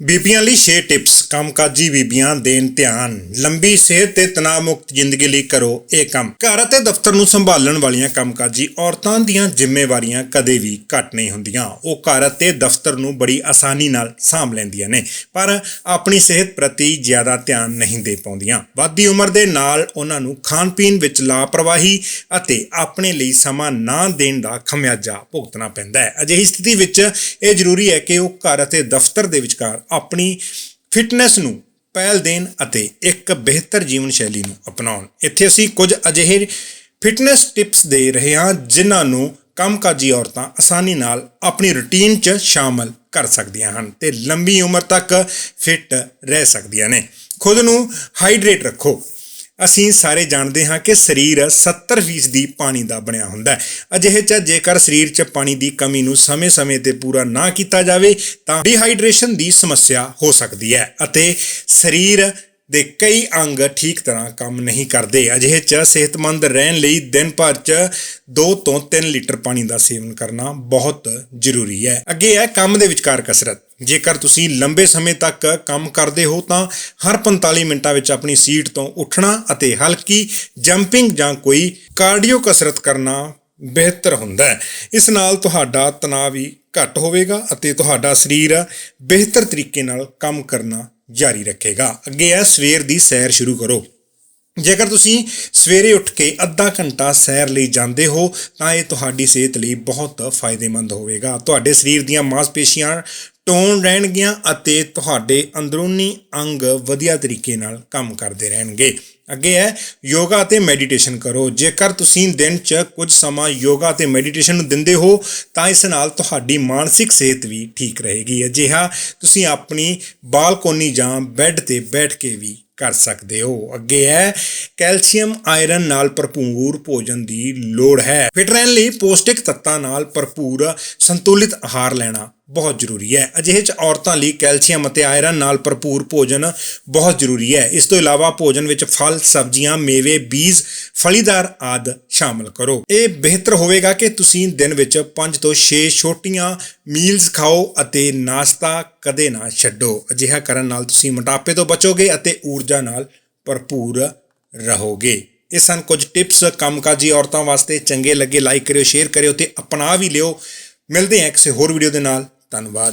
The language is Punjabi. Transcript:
ਬੀਬੀਆਂ ਲਈ 6 ਟਿਪਸ, ਕੰਮਕਾਜੀ ਬੀਬੀਆਂ, ਦੇਣ ਧਿਆਨ, ਲੰਬੀ ਸਿਹਤ ਤੇ ਤਣਾਅ ਮੁਕਤ ਜ਼ਿੰਦਗੀ ਲਈ ਕਰੋ ਇਹ ਕੰਮ। ਘਰ ਅਤੇ ਦਫ਼ਤਰ ਨੂੰ ਸੰਭਾਲਣ ਵਾਲੀਆਂ ਕੰਮਕਾਜੀ ਔਰਤਾਂ ਦੀਆਂ ਜ਼ਿੰਮੇਵਾਰੀਆਂ ਕਦੇ ਵੀ ਘੱਟ ਨਹੀਂ ਹੁੰਦੀਆਂ। ਉਹ ਘਰ ਅਤੇ ਦਫ਼ਤਰ ਨੂੰ ਬੜੀ ਆਸਾਨੀ ਨਾਲ ਸਾਂਭ ਲੈਂਦੀਆਂ ਨੇ, ਪਰ ਆਪਣੀ ਸਿਹਤ ਪ੍ਰਤੀ ਜ਼ਿਆਦਾ ਧਿਆਨ ਨਹੀਂ ਦੇ ਪਾਉਂਦੀਆਂ। ਵੱਧਦੀ ਉਮਰ ਦੇ ਨਾਲ ਉਹਨਾਂ ਨੂੰ ਖਾਣ ਪੀਣ ਵਿੱਚ ਲਾਪਰਵਾਹੀ ਅਤੇ ਆਪਣੇ ਲਈ ਸਮਾਂ ਨਾ ਦੇਣ ਦਾ ਖਮਿਆਜਾ ਭੁਗਤਣਾ ਪੈਂਦਾ ਹੈ। ਅਜਿਹੀ ਸਥਿਤੀ ਵਿੱਚ ਇਹ ਜ਼ਰੂਰੀ ਹੈ ਕਿ ਉਹ ਘਰ ਅਤੇ ਦਫ਼ਤਰ ਦੇ ਵਿਚਕਾਰ ਆਪਣੀ ਫਿਟਨੈਸ ਨੂੰ ਪਹਿਲ ਦੇਣ ਅਤੇ ਇੱਕ ਬਿਹਤਰ ਜੀਵਨ ਸ਼ੈਲੀ ਨੂੰ ਅਪਣਾਉਣ। ਇੱਥੇ ਅਸੀਂ ਕੁਝ ਅਜਿਹੇ ਫਿਟਨੈਸ ਟਿਪਸ ਦੇ ਰਹੇ ਹਾਂ, ਜਿਨ੍ਹਾਂ ਨੂੰ ਕੰਮਕਾਜੀ ਔਰਤਾਂ ਆਸਾਨੀ ਨਾਲ ਆਪਣੀ ਰੁਟੀਨ 'ਚ ਸ਼ਾਮਲ ਕਰ ਸਕਦੀਆਂ ਹਨ ਤੇ ਲੰਬੀ ਉਮਰ ਤੱਕ ਫਿੱਟ ਰਹਿ ਸਕਦੀਆਂ ਨੇ। ਖੁਦ ਨੂੰ ਹਾਈਡਰੇਟ ਰੱਖੋ। ਅਸੀਂ ਸਾਰੇ ਜਾਣਦੇ ਹਾਂ ਕਿ ਸਰੀਰ 70% ਦੀ ਪਾਣੀ ਦਾ ਬਣਿਆ ਹੁੰਦਾ ਹੈ। ਅਜਿਹੇ ਚ ਜੇਕਰ ਸਰੀਰ 'ਚ ਪਾਣੀ ਦੀ ਕਮੀ ਨੂੰ ਸਮੇਂ-ਸਮੇਂ ਤੇ ਪੂਰਾ ਨਾ ਕੀਤਾ ਜਾਵੇ, ਤਾਂ ਡੀਹਾਈਡਰੇਸ਼ਨ ਦੀ ਸਮੱਸਿਆ ਹੋ ਸਕਦੀ ਹੈ ਅਤੇ ਸਰੀਰ ਦੇ ਕਈ ਅੰਗ ਠੀਕ ਤਰ੍ਹਾਂ ਕੰਮ ਨਹੀਂ ਕਰਦੇ। ਅਜਿਹੇ ਚ ਸਿਹਤਮੰਦ ਰਹਿਣ ਲਈ ਦਿਨ ਭਰ 'ਚ 2 ਤੋਂ 3 ਲੀਟਰ ਪਾਣੀ ਦਾ ਸੇਵਨ ਕਰਨਾ ਬਹੁਤ ਜ਼ਰੂਰੀ ਹੈ। ਅੱਗੇ ਹੈ ਕੰਮ ਦੇ ਵਿਚਕਾਰ ਕਸਰਤ। ਜੇਕਰ ਤੁਸੀਂ ਲੰਬੇ ਸਮੇਂ ਤੱਕ ਕੰਮ ਕਰਦੇ ਹੋ ਤਾਂ ਹਰ 45 ਮਿੰਟਾਂ ਵਿੱਚ ਆਪਣੀ ਸੀਟ ਤੋਂ ਉੱਠਣਾ ਅਤੇ ਹਲਕੀ ਜੰਪਿੰਗ ਜਾਂ ਕੋਈ ਕਾਰਡੀਓ ਕਸਰਤ ਕਰਨਾ ਬਿਹਤਰ ਹੁੰਦਾ ਹੈ। ਇਸ ਨਾਲ ਤੁਹਾਡਾ ਤਣਾਅ ਵੀ ਘੱਟ ਹੋਵੇਗਾ ਅਤੇ ਤੁਹਾਡਾ ਸਰੀਰ ਬਿਹਤਰ ਤਰੀਕੇ ਨਾਲ ਕੰਮ ਕਰਨਾ ਜਾਰੀ ਰੱਖੇਗਾ। ਅੱਗੇ ਹੈ ਸਵੇਰ ਦੀ ਸੈਰ ਸ਼ੁਰੂ ਕਰੋ। ਜੇਕਰ ਤੁਸੀਂ ਸਵੇਰੇ ਉੱਠ ਕੇ ਅੱਧਾ ਘੰਟਾ ਸੈਰ ਲਈ ਜਾਂਦੇ ਹੋ ਤਾਂ ਇਹ ਤੁਹਾਡੀ ਸਿਹਤ ਲਈ ਬਹੁਤ ਫਾਇਦੇਮੰਦ ਹੋਵੇਗਾ। ਤੁਹਾਡੇ ਸਰੀਰ ਦੀਆਂ ਮਾਸਪੇਸ਼ੀਆਂ ਟੋਨ ਰਹਿਣਗੀਆਂ ਅਤੇ ਤੁਹਾਡੇ ਅੰਦਰੂਨੀ ਅੰਗ ਵਧੀਆ ਤਰੀਕੇ ਨਾਲ ਕੰਮ ਕਰਦੇ ਰਹਿਣਗੇ। ਅੱਗੇ ਹੈ, ਯੋਗਾ ਅਤੇ ਮੈਡੀਟੇਸ਼ਨ ਕਰੋ। ਜੇਕਰ ਤੁਸੀਂ ਦਿਨ 'ਚ ਕੁਝ ਸਮਾਂ ਯੋਗਾ ਅਤੇ ਮੈਡੀਟੇਸ਼ਨ ਨੂੰ ਦਿੰਦੇ ਹੋ, ਤਾਂ ਇਸ ਨਾਲ ਤੁਹਾਡੀ ਮਾਨਸਿਕ ਸਿਹਤ ਵੀ ਠੀਕ ਰਹੇਗੀ। ਅਜਿਹਾ ਤੁਸੀਂ ਆਪਣੀ ਬਾਲਕੋਨੀ ਜਾਂ ਬੈੱਡ ਤੇ ਬੈਠ ਕੇ ਵੀ ਕਰ ਸਕਦੇ ਹੋ। ਅੱਗੇ ਹੈ, ਕੈਲਸ਼ੀਅਮ, ਆਇਰਨ ਨਾਲ ਭਰਪੂਰ ਭੋਜਨ ਦੀ ਲੋੜ ਹੈ। ਫਿਟ ਰਹਿਣ ਲਈ ਪੌਸ਼ਟਿਕ ਤੱਤਾਂ ਨਾਲ ਭਰਪੂਰ ਸੰਤੁਲਿਤ ਆਹਾਰ ਲੈਣਾ ਬਹੁਤ ਜ਼ਰੂਰੀ ਹੈ। ਅਜਿਹੇ ਚ ਔਰਤਾਂ ਲਈ ਕੈਲਸ਼ੀਅਮ ਅਤੇ ਆਇਰਨ ਨਾਲ ਭਰਪੂਰ ਭੋਜਨ ਬਹੁਤ ਜ਼ਰੂਰੀ ਹੈ। ਇਸ ਤੋਂ ਇਲਾਵਾ ਭੋਜਨ ਵਿੱਚ ਫਲ, ਸਬਜ਼ੀਆਂ, ਮੇਵੇ, ਬੀਜ, ਫਲੀਦਾਰ ਆਦ ਸ਼ਾਮਲ ਕਰੋ। ਇਹ ਬਿਹਤਰ ਹੋਵੇਗਾ ਕਿ ਤੁਸੀਂ ਦਿਨ ਵਿੱਚ 5 ਤੋਂ 6 ਛੋਟੀਆਂ ਮੀਲਸ ਖਾਓ ਅਤੇ ਨਾਸ਼ਤਾ ਕਦੇ ਨਾ ਛੱਡੋ। ਅਜਿਹਾ ਕਰਨ ਨਾਲ ਤੁਸੀਂ ਮੋਟਾਪੇ ਤੋਂ ਬਚੋਗੇ ਅਤੇ ਊਰਜਾ ਨਾਲ ਭਰਪੂਰ ਰਹੋਗੇ। ਇਹ ਸਨ ਕੁਝ ਟਿਪਸ। ਕੰਮਕਾਜੀ ਔਰਤਾਂ ਵਾਸਤੇ ਚੰਗੇ ਲੱਗੇ। ਲਾਈਕ ਕਰਿਓ, ਸ਼ੇਅਰ ਕਰਿਓ ਤੇ ਅਪਣਾ ਵੀ ਲਿਓ। ਮਿਲਦੇ ਹਾਂ ਕਿਸੇ ਹੋਰ ਵੀਡੀਓ ਦੇ ਨਾਲ। ਧੰਨਵਾਦ।